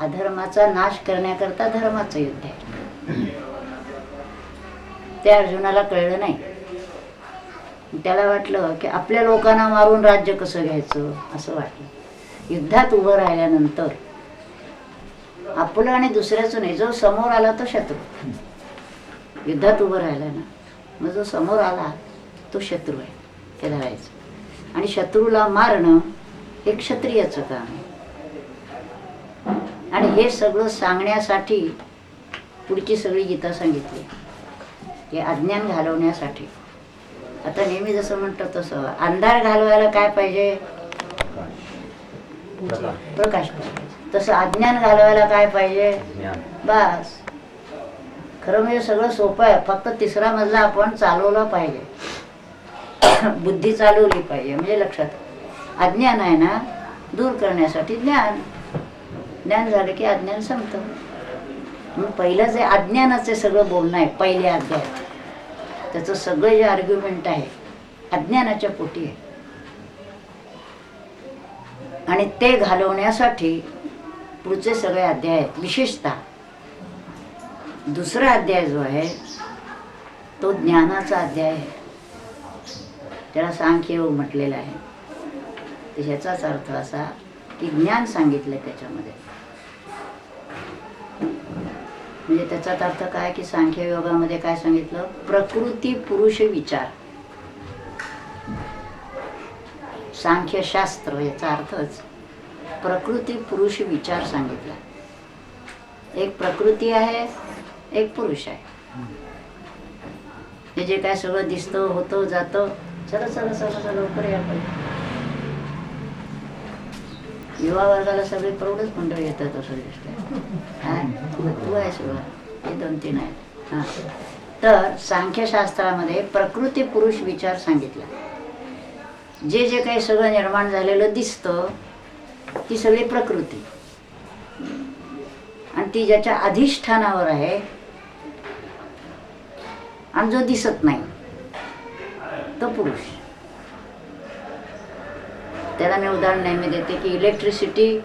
अधर्माचा नाश करण्याकरता धर्माचं युद्ध आहे. ते अर्जुनाला कळलं नाही. त्याला वाटलं की आपल्या लोकांना मारून राज्य कसं घ्यायचं असं वाटलं. युद्धात उभं राहिल्यानंतर आपलं आणि दुसऱ्याचं नाही जो समोर आला तो शत्रू. युद्धात उभं राहिला ना मग जो समोर आला तो शत्रू आहे ते धरायचं आणि शत्रूला मारणं हे क्षत्रियाचं काम आहे. आणि हे सगळं सांगण्यासाठी पुढची सगळी गीता सांगितली. हे अज्ञान घालवण्यासाठी. आता नेहमी जसं म्हणतो तसं अंधार घालवायला काय पाहिजे? प्रकाश पाहिजे. तसं अज्ञान घालवायला काय पाहिजे? बस. खरं म्हणजे सगळं सोपं आहे. फक्त तिसरा मजला आपण चालवला पाहिजे. बुद्धी चालवली पाहिजे म्हणजे लक्षात. अज्ञान आहे ना दूर करण्यासाठी ज्ञान. ज्ञान झालं की अज्ञान संपतं. मग पहिलं जे अज्ञानाचे सगळं बोलणं आहे पहिल्या अध्यायात त्याचं सगळं जे आर्ग्युमेंट आहे अज्ञानाच्या पोटी आहे. आणि ते घालवण्यासाठी पुढचे सगळे अध्याय आहेत. विशेषतः दुसरा अध्याय जो आहे तो ज्ञानाचा अध्याय आहे. त्याला सांख्ययोग म्हटलेला आहे. तर ह्याचाच अर्थ असा की ज्ञान सांगितलं त्याच्यामध्ये. म्हणजे त्याचाच अर्थ काय की सांख्य योगामध्ये काय सांगितलं? प्रकृती पुरुष विचार. सांख्यशास्त्र याचा अर्थच प्रकृती पुरुष विचार सांगितला. एक प्रकृती आहे एक पुरुष आहे. हे जे काय सगळं दिसतं होतं जातं चला चला चला चला लवकर या युवा वर्गाला सगळे प्रौढच मंडळ येतात असं दिसतं तू आहे शिवा हे दोन तीन आहेत. हां. तर सांख्यशास्त्रामध्ये प्रकृती पुरुष विचार सांगितला. जे जे काही सगळं निर्माण झालेलं दिसतं ती सगळी प्रकृती. आणि ती ज्याच्या अधिष्ठानावर आहे आणि जो दिसत नाही तो पुरुष. त्याला मी उदाहरण नेहमी देते की इलेक्ट्रिसिटी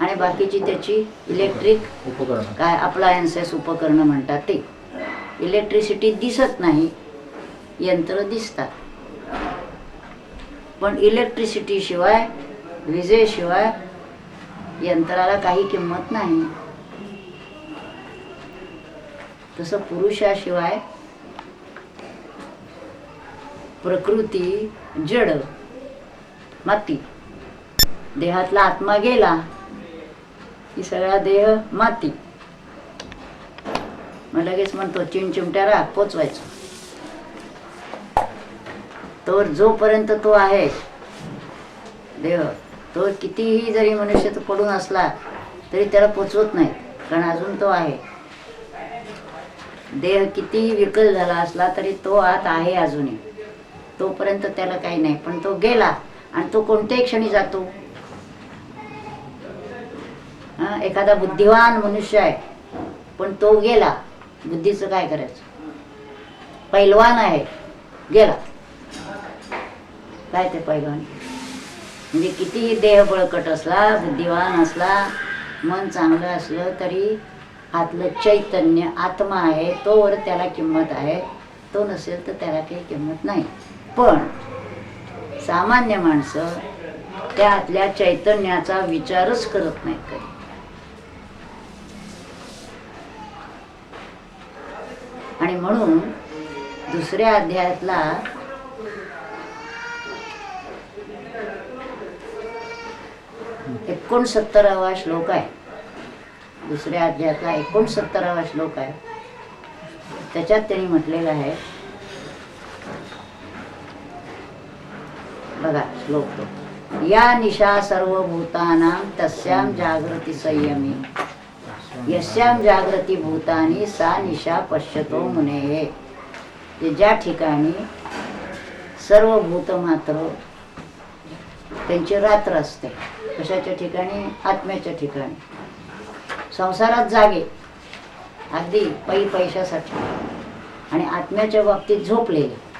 आणि बाकीची त्याची इलेक्ट्रिक उपकरण. काय अप्लायन्सेस उपकरणं म्हणतात ते. इलेक्ट्रिसिटी दिसत नाही यंत्र दिसतात. पण इलेक्ट्रिसिटी शिवाय विजेशिवाय यंत्राला काही किंमत नाही. तसं पुरुषाशिवाय प्रकृती जड. माती. देहातला आत्मा गेला की सगळा देह माती. मग लगेच म्हणतो चिमचिमट्या राग पोचवायचो. तर जोपर्यंत तो आहे देह तो कितीही जरी मनुष्य तो पडून असला तरी त्याला पोचवत नाही कारण अजून तो आहे. देह कितीही विकल झाला असला तरी तो आत आहे अजूनही. तोपर्यंत त्याला काही नाही पण तो गेला. आणि तो कोणत्याही क्षणी जातो. एखादा बुद्धिवान मनुष्य आहे पण तो गेला बुद्धीचं काय करायचं? पैलवान आहे गेला. काय ते पैलवान? म्हणजे कितीही देह बळकट असला बुद्धिवान असला मन चांगलं असलं तरी आतलं चैतन्य आत्मा आहे तोवर त्याला किंमत आहे. तो नसेल तर त्याला काही किंमत नाही. पण सामान्य माणसं त्यातल्या चैतन्याचा विचारच करत नाहीत कधी. आणि म्हणून दुसऱ्या अध्यायातला एकोणसत्तरावा श्लोक आहे. दुसऱ्या अध्यायातला एकोणसत्तरावा श्लोक आहे. त्याच्यात त्यांनी म्हटलेलं आहे बघा श्लोक तो या निशा सर्वभूतानां तस्यां जागृती संयमी. यस्यां जागृती भूतानी सा निशा पश्यतो मुने. ते ज्या ठिकाणी सर्व भूत मात्र त्यांची रात्र असते कशाच्या ठिकाणी? आत्म्याच्या ठिकाणी. संसारात जागे अगदी पै पैशासाठी आणि आत्म्याच्या बाबतीत झोपलेले.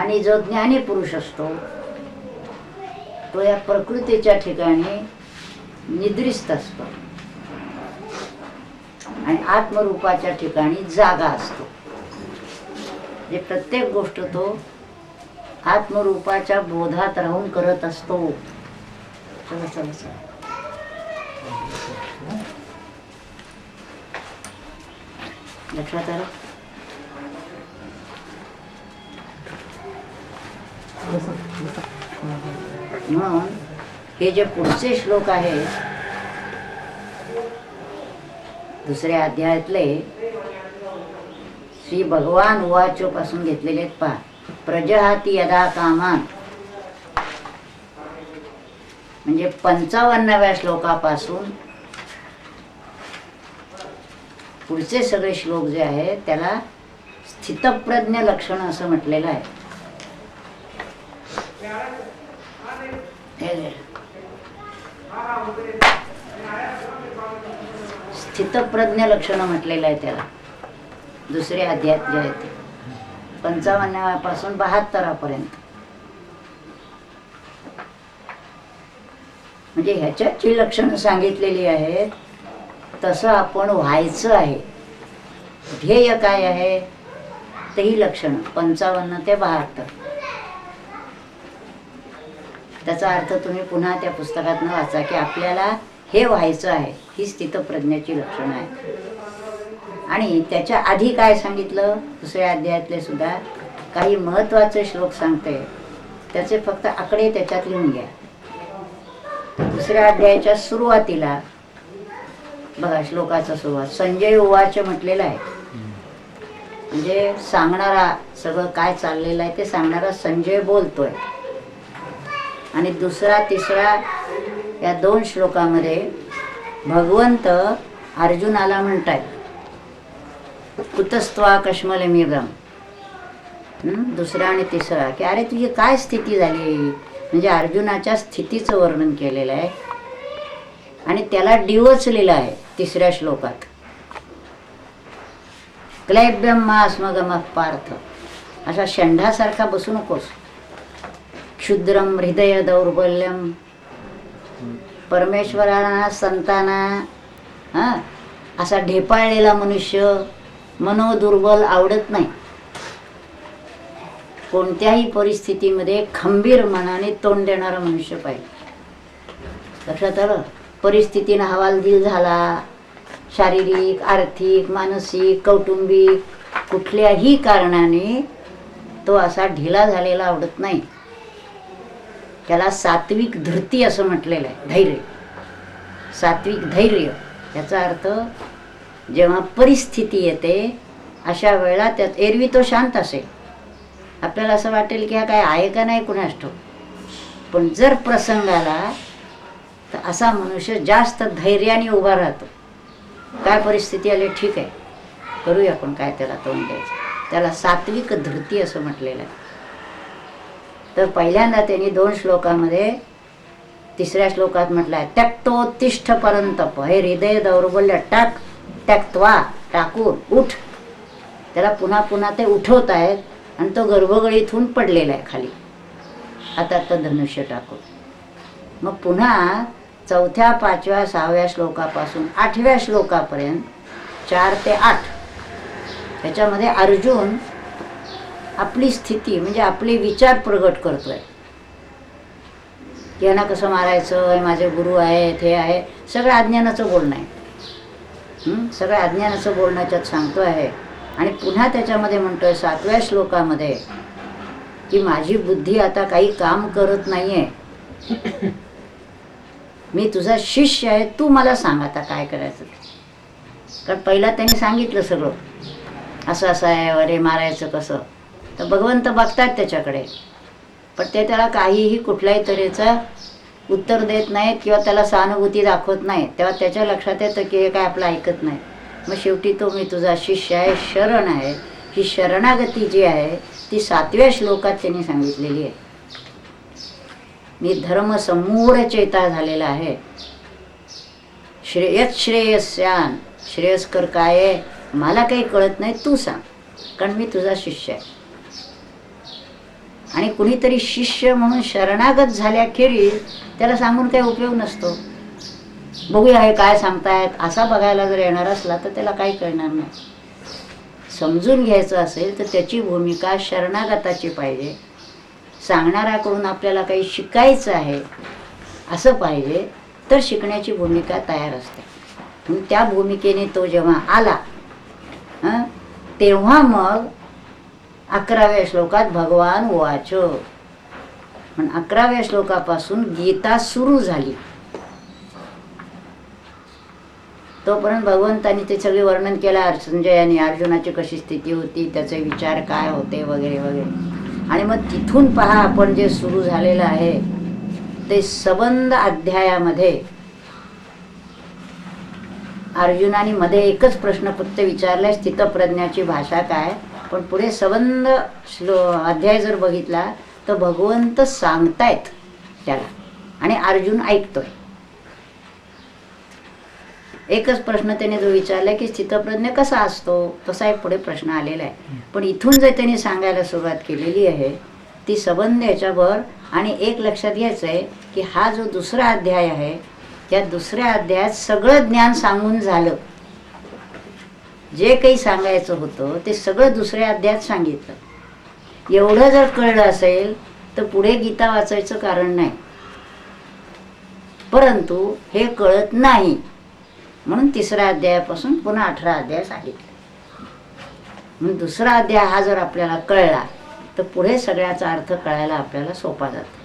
आणि जो ज्ञानी पुरुष असतो तो या प्रकृतीच्या ठिकाणी निद्रिस्त असतो. आणि आत्मरूपाच्या ठिकाणी जागा असतो. जे प्रत्येक गोष्ट तो आत्मरूपाच्या बोधात राहून करत असतो. चला चला चला. लक्षात आलं? म्हणून हे जे पुढचे श्लोक आहेत दुसऱ्या अध्यायातले श्री भगवान उवाचो पासून घेतलेले आहेत पहा. प्रजहाती यदा कामात. म्हणजे पंचावन्नाव्या श्लोकापासून पुढचे सगळे श्लोक जे आहेत त्याला स्थितप्रज्ञ लक्षण असं म्हटलेलं आहे हे घे. चित्तप्रज्ञ लक्षण म्हटलेलं आहे त्याला. दुसरे अध्यात जे आहे ते. पंचावन्नापासून बहात्तरापर्यंत. म्हणजे ह्याच्यात जी लक्षणं सांगितलेली आहेत तसं आपण व्हायचं आहे. ध्येय काय आहे? ते ही लक्षणं पंचावन्न ते बहात्तर. त्याचा अर्थ तुम्ही पुन्हा त्या पुस्तकातनं वाचा की आपल्याला हे व्हायचं आहे हीच तिथं प्रज्ञाची लक्षणं आहेत. आणि त्याच्या आधी काय सांगितलं? दुसऱ्या अध्यायातले सुद्धा काही महत्त्वाचे श्लोक सांगते. त्याचे फक्त आकडे त्याच्यात लिहून घ्या. दुसऱ्या अध्यायाच्या सुरुवातीला बघा श्लोकाचा सुरुवात संजय उवाच म्हटलेलं आहे. म्हणजे सांगणारा सगळं काय चाललेलं आहे ते सांगणारा संजय बोलतोय. आणि दुसरा तिसरा या दोन श्लोकामध्ये भगवंत अर्जुनाला म्हणतायत कुतस्त्वा कश्मले मिरम दुसरा आणि तिसरा की अरे तुझी काय स्थिती झाली? म्हणजे अर्जुनाच्या स्थितीचं वर्णन केलेलं आहे. आणि त्याला डिवचलेलं आहे तिसऱ्या श्लोकात. क्लैब्यम मास्मगम पार्थ. अशा षंढासारखा बसू नकोस. क्षुद्रम हृदय दौर्बल्यम परमेश्वराना संतांना हा असा ढेपाळलेला मनुष्य मनोदुर्बल आवडत नाही. कोणत्याही परिस्थितीमध्ये खंबीर मनाने तोंड देणारा मनुष्य पाहिजे. लक्षात आलं? परिस्थितीनं हवालदिल झाला. शारीरिक आर्थिक मानसिक कौटुंबिक कुठल्याही कारणाने तो असा ढिला झालेला आवडत नाही. त्याला सात्विक धृती असं म्हटलेलं आहे धैर्य. सात्विक धैर्य. याचा अर्थ जेव्हा परिस्थिती येते अशा वेळा त्यात एरवी तो शांत असेल. आपल्याला असं वाटेल की हा काय आहे का नाही कुणास ठो पण जर प्रसंग आला तर असा मनुष्य जास्त धैर्याने उभा राहतो. काय परिस्थिती आली? ठीक आहे. करूया आपण काय त्याला तोंड द्यायचं. त्याला सात्विक धृती असं म्हटलेलं आहे. तर पहिल्यांदा त्यांनी दोन श्लोकामध्ये तिसऱ्या श्लोकात म्हटलं आहे त्यक्तोत्तिष्ठ परंतप हे हृदय दौर्बल्य टाक त्यक्त्वा टाकून उठ. त्याला पुन्हा पुन्हा ते उठवत आहेत आणि तो गर्भगळीतून पडलेला आहे खाली. आता तर धनुष्य टाकून. मग पुन्हा चौथ्या पाचव्या सहाव्या श्लोकापासून आठव्या श्लोकापर्यंत चार ते आठ. त्याच्यामध्ये अर्जुन आपली स्थिती म्हणजे आपले विचार प्रगट करतोय. की यांना कसं मारायचं? हे माझे गुरु आहेत हे आहे. सगळं अज्ञानाचं बोलणं आहे. सगळं अज्ञानाचं बोलण्याच्यात सांगतो आहे. आणि पुन्हा त्याच्यामध्ये म्हणतोय सातव्या श्लोकामध्ये की माझी बुद्धी आता काही काम करत नाहीये. मी तुझा शिष्य आहे तू मला सांग आता काय करायचं. कारण पहिला त्यांनी सांगितलं सगळं. असं असं आहे अरे मारायचं कसं? तर भगवंत बघतात त्याच्याकडे. पण ते त्याला काहीही कुठल्याही तऱ्हेचं उत्तर देत नाहीत किंवा त्याला सहानुभूती दाखवत नाहीत. तेव्हा त्याच्या लक्षात येतं की हे काय आपलं ऐकत नाही. मग शेवटी तो मी तुझा शिष्य आहे शरण आहे. ही शरणागती जी आहे ती सातव्या श्लोकात त्यांनी सांगितलेली आहे. मी धर्म समूढ चेता झालेला आहे. श्रेयत श्रेयस्यान. श्रेयस्कर काय आहे? मला काही कळत नाही तू सांग. कारण मी तुझा शिष्य आहे. आणि कुणीतरी शिष्य म्हणून शरणागत झाल्याखेरीज त्याला सांगून काही उपयोग नसतो. बघूया हे काय सांगतायत. असा बघायला जर येणार असला तर त्याला काही कळणार नाही. समजून घ्यायचं असेल तर त्याची भूमिका शरणागताची पाहिजे. सांगणाऱ्याकडून आपल्याला काही शिकायचं आहे असं पाहिजे तर शिकण्याची भूमिका तयार असते. म्हणून त्या भूमिकेने तो जेव्हा आला तेव्हा मग अकराव्या श्लोकात भगवान वाच. पण अकराव्या श्लोकापासून गीता सुरू झाली. तोपर्यंत भगवंतांनी ते सगळे वर्णन केलं संजय अर्जुनाची कशी स्थिती होती त्याचे विचार काय होते वगैरे वगैरे. आणि मग तिथून पहा आपण जे सुरू झालेलं आहे ते सबंध अध्यायामध्ये अर्जुनाने मध्ये एकच प्रश्न फक्त विचारलाय स्थितप्रज्ञाची भाषा काय? पण पुढे सबंध श्लो अध्याय जर बघितला तर भगवंत सांगतायत त्याला. आणि अर्जुन ऐकतोय. एकच प्रश्न त्याने जो विचारलाय की स्थितप्रज्ञ कसा असतो? तसा एक पुढे प्रश्न आलेला आहे. पण इथून जे त्यांनी सांगायला सुरुवात केलेली आहे ती सबंध याच्यावर आणि एक लक्षात घ्यायचं आहे की हा जो दुसरा अध्याय आहे त्या दुसऱ्या अध्यायात सगळं ज्ञान सांगून झालं. जे काही सांगायचं होतं ते सगळं दुसऱ्या अध्यायात सांगितलं. एवढं जर कळलं असेल तर पुढे गीता वाचायचं कारण नाही. परंतु हे कळत नाही. म्हणून तिसऱ्या अध्यायापासून पुन्हा अठरा अध्याय सांगितले. म्हणून दुसरा अध्याय हा जर आपल्याला कळला तर पुढे सगळ्याचा अर्थ कळायला आपल्याला सोपा जातो.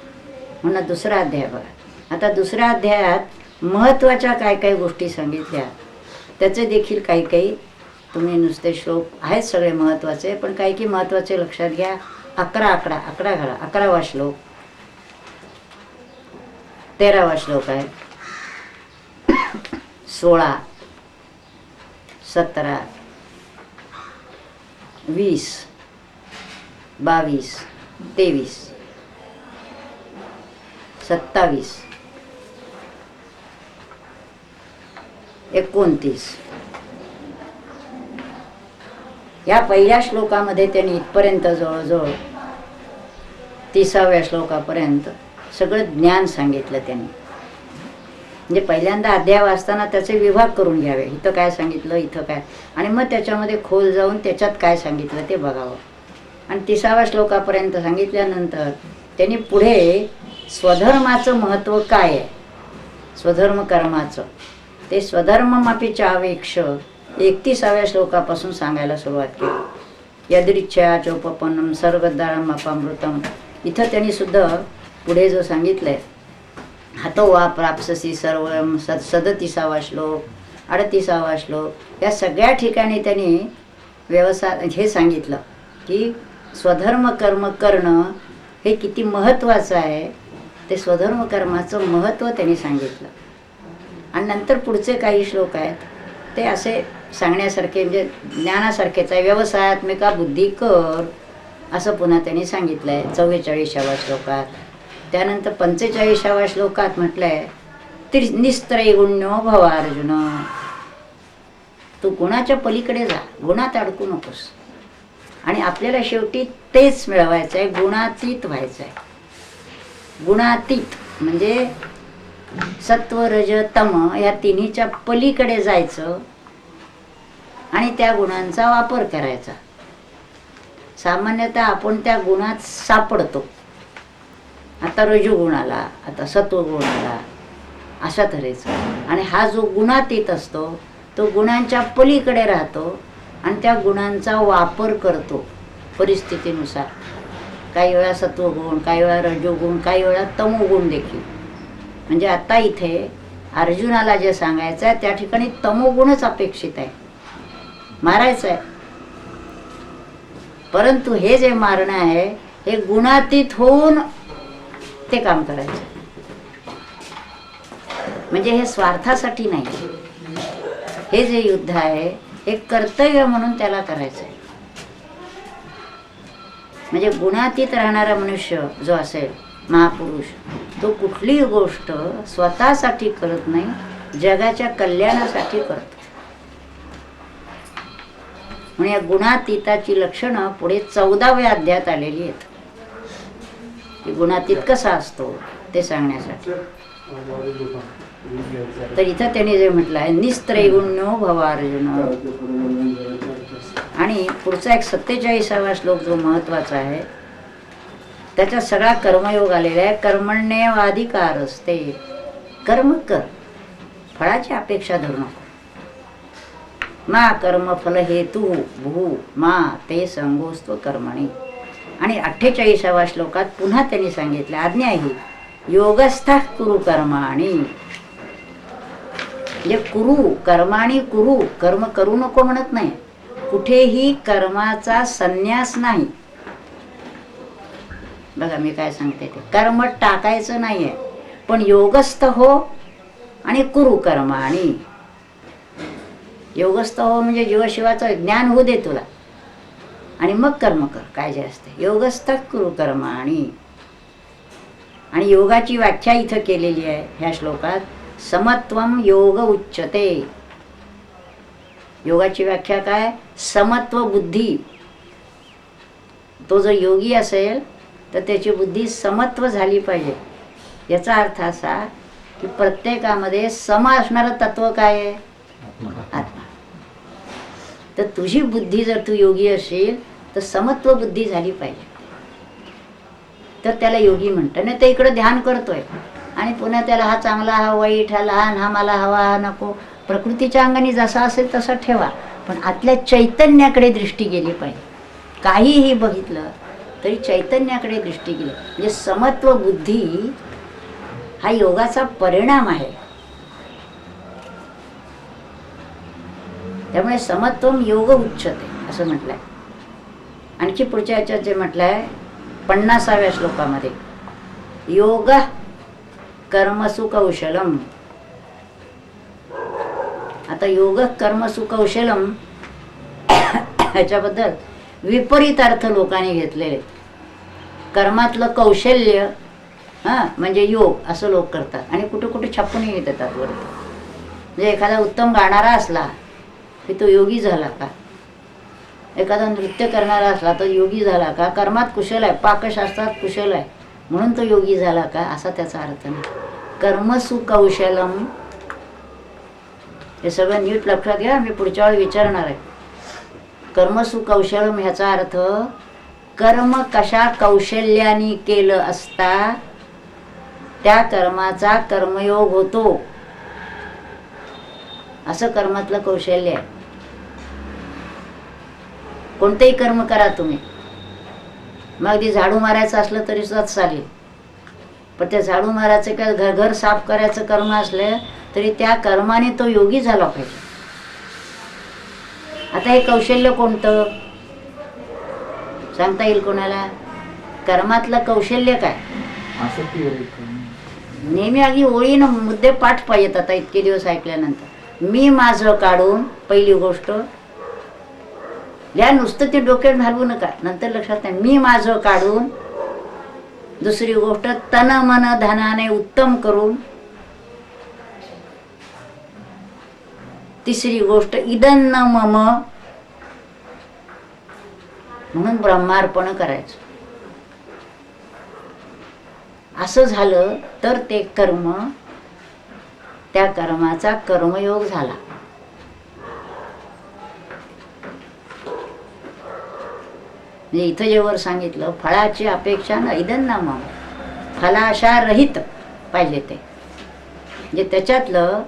म्हणून दुसरा अध्याय बघा. आता दुसऱ्या अध्यायात महत्त्वाच्या काय काय गोष्टी सांगितल्या त्याचे देखील काही काही तुम्ही नुसते श्लोक आहेत सगळे महत्त्वाचे पण काही की महत्त्वाचे लक्षात घ्या. अकरा अकरा अकरा घाला अकरावा श्लोक. तेरावा श्लोक आहे. सोळा सतरा वीस बावीस तेवीस सत्तावीस एकोणतीस. या पहिल्या श्लोकामध्ये त्यांनी इथपर्यंत जवळजवळ तिसाव्या श्लोकापर्यंत सगळं ज्ञान सांगितलं त्यांनी. म्हणजे पहिल्यांदा अध्याय वाचताना त्याचे विभाग करून घ्यावे. इथं काय सांगितलं इथं काय? आणि मग त्याच्यामध्ये खोल जाऊन त्याच्यात काय सांगितलं ते बघावं. आणि तिसाव्या श्लोकापर्यंत सांगितल्यानंतर त्यांनी पुढे स्वधर्माचं महत्त्व काय आहे? स्वधर्म कर्माचं ते स्वधर्ममापीच्या अपेक्ष एकतीसाव्या श्लोकापासून सांगायला सुरुवात केली. यदृच्छया चौपपनम सर्वदारम अपामृतम. इथं त्यांनी सुद्धा पुढे जो सांगितलंय हातो वा प्राप्ससी सर्व सद सदतीसावा श्लोक अडतीसावा श्लोक या सगळ्या ठिकाणी त्यांनी व्यवसाय हे सांगितलं की स्वधर्म कर्म करणं हे किती महत्त्वाचं आहे ते स्वधर्म कर्माचं महत्त्व त्यांनी सांगितलं. आणि नंतर पुढचे काही श्लोक आहेत ते असे सांगण्यासारखे म्हणजे ज्ञानासारखेच आहे. व्यवसायात्मिका बुद्धी कर असं पुन्हा त्यांनी सांगितलं आहे चव्वेचाळीसाव्या श्लोकात. त्यानंतर पंचेचाळीसाव्या श्लोकात म्हटलं आहे तिर निस्त्रैगुण्यो भव अर्जुन तू गुणाच्या पलीकडे जा. गुणात अडकू नकोस. आणि आपल्याला शेवटी तेच मिळवायचं आहे गुणातीत व्हायचं आहे गुणातीत म्हणजे सत्व रज तम या तिन्हीच्या पलीकडे जायचं. आणि त्या गुणांचा वापर करायचा. सामान्यतः आपण त्या गुणात सापडतो. आता रजुगुणाला आला आता सत्वगुण आला अशा तऱ्हेचा. आणि हा जो गुणातीत असतो तो गुणांच्या पलीकडे राहतो आणि त्या गुणांचा वापर करतो परिस्थितीनुसार. काही वेळा सत्वगुण काही वेळा रजोगुण काही वेळा तमोगुण देखील. म्हणजे आता इथे अर्जुनाला जे सांगायचं आहे त्या ठिकाणी तमोगुणच अपेक्षित आहे. मारायचं आहे परंतु हे जे मारणं आहे हे गुणातीत होऊन ते काम करायचं. म्हणजे हे स्वार्थासाठी नाही. हे जे युद्ध आहे हे कर्तव्य म्हणून त्याला करायचं आहे म्हणजे गुणातीत राहणारा मनुष्य जो असेल महापुरुष तो कुठलीही गोष्ट स्वतःसाठी करत नाही जगाच्या कल्याणासाठी करतो म्हणून या गुणातीताची लक्षणं पुढे चौदाव्या अध्यायात आलेली आहेत. की गुणातीत कसा असतो ते सांगण्यासाठी. तर इथं त्यांनी जे म्हटलं आहे निस्त्रैगुण्यो भवार्जुन. आणि पुढचा एक सत्तेचाळीसावा श्लोक जो महत्त्वाचा आहे त्याच्यात सगळा कर्मयोग आलेला आहे कर्मण्यवाधिकार असते कर्म कर. फळाची अपेक्षा धरू नको. मा कर्मफल हेतू भू मा ते संगोस्त्व कर्मणे. आणि अठ्ठेचाळीसाव्या श्लोकात पुन्हा त्यांनी सांगितलं आज्ञा ही योगस्था कुरु कर्माणी. म्हणजे कुरु कर्माणी कुरु कर्म करू नको म्हणत नाही. कुठेही कर्माचा संन्यास नाही. बघा मी काय सांगते ते. कर्म टाकायचं नाही आहे पण योगस्थ हो आणि कुरु कर्माणी. योगस्थ हो म्हणजे जीवशिवाचं ज्ञान होऊ दे तुला. आणि मग कर्म कर काय जे असते. योगस्थ कुरु कर्माणी आणि योगाची व्याख्या इथं केलेली आहे ह्या श्लोकात समत्वम योग उच्चते योगाची व्याख्या काय? समत्व बुद्धी. तो जर योगी असेल तर त्याची बुद्धी समत्व झाली पाहिजे. याचा अर्थ असा की प्रत्येकामध्ये सम असणारं तत्व काय आहे? तर तुझी बुद्धी जर तू योगी असेल तर समत्व बुद्धी झाली पाहिजे. तर त्याला योगी म्हणतं नाही ते इकडं ध्यान करतोय. आणि पुन्हा त्याला हा चांगला हा वाईट हा लहान हा मला हवा हा नको. प्रकृतीच्या अंगाने जसा असेल तसा ठेवा. पण आतल्या चैतन्याकडे दृष्टी गेली पाहिजे. काहीही बघितलं तरी चैतन्याकडे दृष्टी गेली. म्हणजे समत्व बुद्धी हा योगाचा परिणाम आहे. त्यामुळे समत्वम योग उच्चते असं म्हटलंय. आणखी पुढच्या याच्यात जे म्हटलंय पन्नासाव्या श्लोकामध्ये योग कर्मसु कौशलम आता योग कर्मसु कौशलम ह्याच्याबद्दल विपरीत अर्थ लोकांनी घेतलेले. कर्मातलं कौशल्य हां म्हणजे योग असं लोक करतात. आणि कुठे कुठे छापूनही देतात वरती. म्हणजे एखादा उत्तम गाणारा असला की तो योगी झाला का? एखादा नृत्य करणारा असला तर योगी झाला का? कर्मात कुशल आहे पाकशास्त्रात कुशल आहे म्हणून तो योगी झाला का? असा त्याचा अर्थ नाही. कर्मसु कौशलम हे सगळं नीट लक्षात घ्या मी पुढच्या वेळी विचारणार आहे. कर्मसु कौशलम ह्याचा अर्थ कर्म कशा कौशल्याने केलं असता त्या कर्माचा कर्मयोग होतो. असं कर्मातलं कौशल्य आहे. कोणतेही कर्म करा तुम्ही. मग अगदी झाडू मारायचं असलं तरी सुद्धा चालेल. पण त्या झाडू मारायचं काय घर घर साफ करायचं कर्म असलं तरी त्या कर्माने तो योगी झाला पाहिजे. आता हे कौशल्य कोणतं? सांगता येईल कोणाला? कर्मातलं कौशल्य काय? नेहमी अगदी ओळीनं मुद्दे पाठ पाहिजेत आता इतके दिवस ऐकल्यानंतर. मी माझं काढून पहिली गोष्ट लिहा नुसतं ते डोक्यात घालवू नका. नंतर लक्षात नाही मी माझं काढून दुसरी गोष्ट तन मन धनाने उत्तम करून तिसरी गोष्ट इदन्न मम. म्हणून ब्रह्मार्पण करायचं. असं झालं तर ते कर्म त्या कर्माचा कर्मयोग झाला. म्हणजे इथं जे वर सांगितलं फळाची अपेक्षा नैदन ना मग फलाशा रहित पाहिजे ते. म्हणजे त्याच्यातलं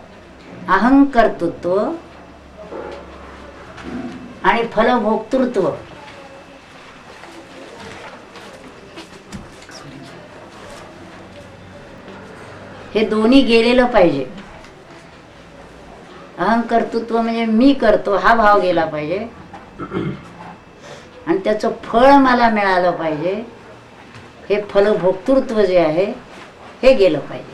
अहंकर्तृत्व आणि फलभोक्तृत्व. हे दोन्ही गेलेलं पाहिजे. अहंकर्तृत्व म्हणजे मी करतो हा भाव गेला पाहिजे. आणि त्याचं फळ मला मिळालं पाहिजे. हे फलभोक्तृत्व जे आहे हे गेलं पाहिजे.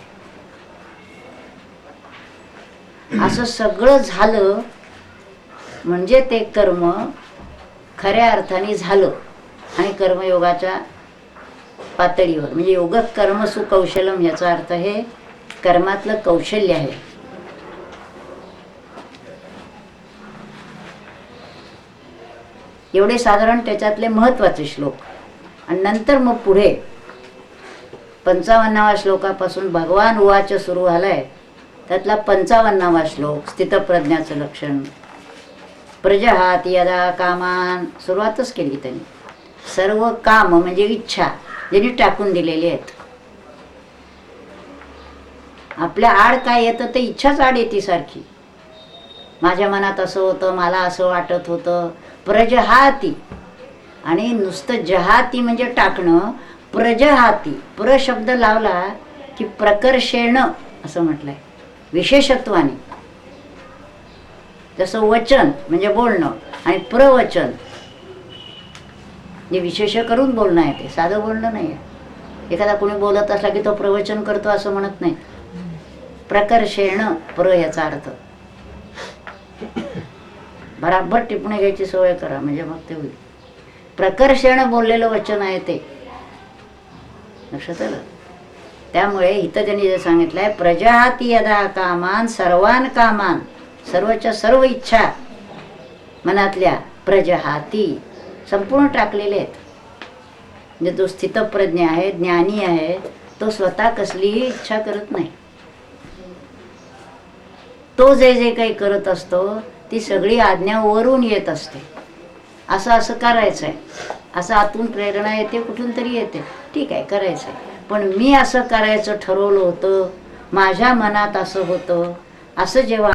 असं सगळं झालं म्हणजे ते कर्म खऱ्या अर्थाने झालं. आणि कर्मयोगाच्या पातळीवर म्हणजे योग कर्म सुकौशलम याचा अर्थ हे कर्मातलं कौशल्य आहे. एवढे साधारण त्याच्यातले महत्त्वाचे श्लोक. आणि नंतर मग पुढे पंचावन्नावा श्लोकापासून भगवान उवाच सुरू झालाय. त्यातला पंचावन्नावा श्लोक स्थितप्रज्ञाचं लक्षण. प्रजहात यदा कामान सुरुवातच केली त्यांनी. सर्व काम म्हणजे इच्छा ज्यांनी टाकून दिलेली आहेत. आपल्या आड काय येतं ते इच्छाच आड येते सारखी. माझ्या मनात असं होतं मला असं वाटत होतं प्रजहाती. आणि नुसतं जहाती म्हणजे टाकणं प्रजहाती. प्र शब्द लावला की प्रकर्षेण असं म्हटलंय. विशेषत्वाने. जसं वचन म्हणजे बोलणं आणि प्रवचन. जे विशेष करून बोलणं आहे ते. साधं बोलणं नाही आहे एखादा कोणी बोलत असला की तो प्रवचन करतो असं म्हणत नाही. प्रकर्षेण प्र याचा अर्थ. बराबर टिप्पणी घ्यायची सवय करा म्हणजे मग ते होईल. प्रकर्षण बोललेलं वचन आहे ते. लक्षात आलं? त्यामुळे इथं त्यांनी जे सांगितलंय प्रजाती यदा कामान सर्वान कामान सर्वच्या सर्व इच्छा मनातल्या प्रजहाती संपूर्ण टाकलेले आहेत. म्हणजे जो स्थितप्रज्ञ आहे ज्ञानी आहे तो स्वतः कसलीही इच्छा करत नाही. तो जे जे काही करत असतो ती सगळी आज्ञा वरून येत असते. असं असं करायचं आहे असं आतून प्रेरणा येते कुठून तरी येते. ठीक आहे करायचं आहे पण मी असं करायचं ठरवलं होतं माझ्या मनात असं होतं असं जेव्हा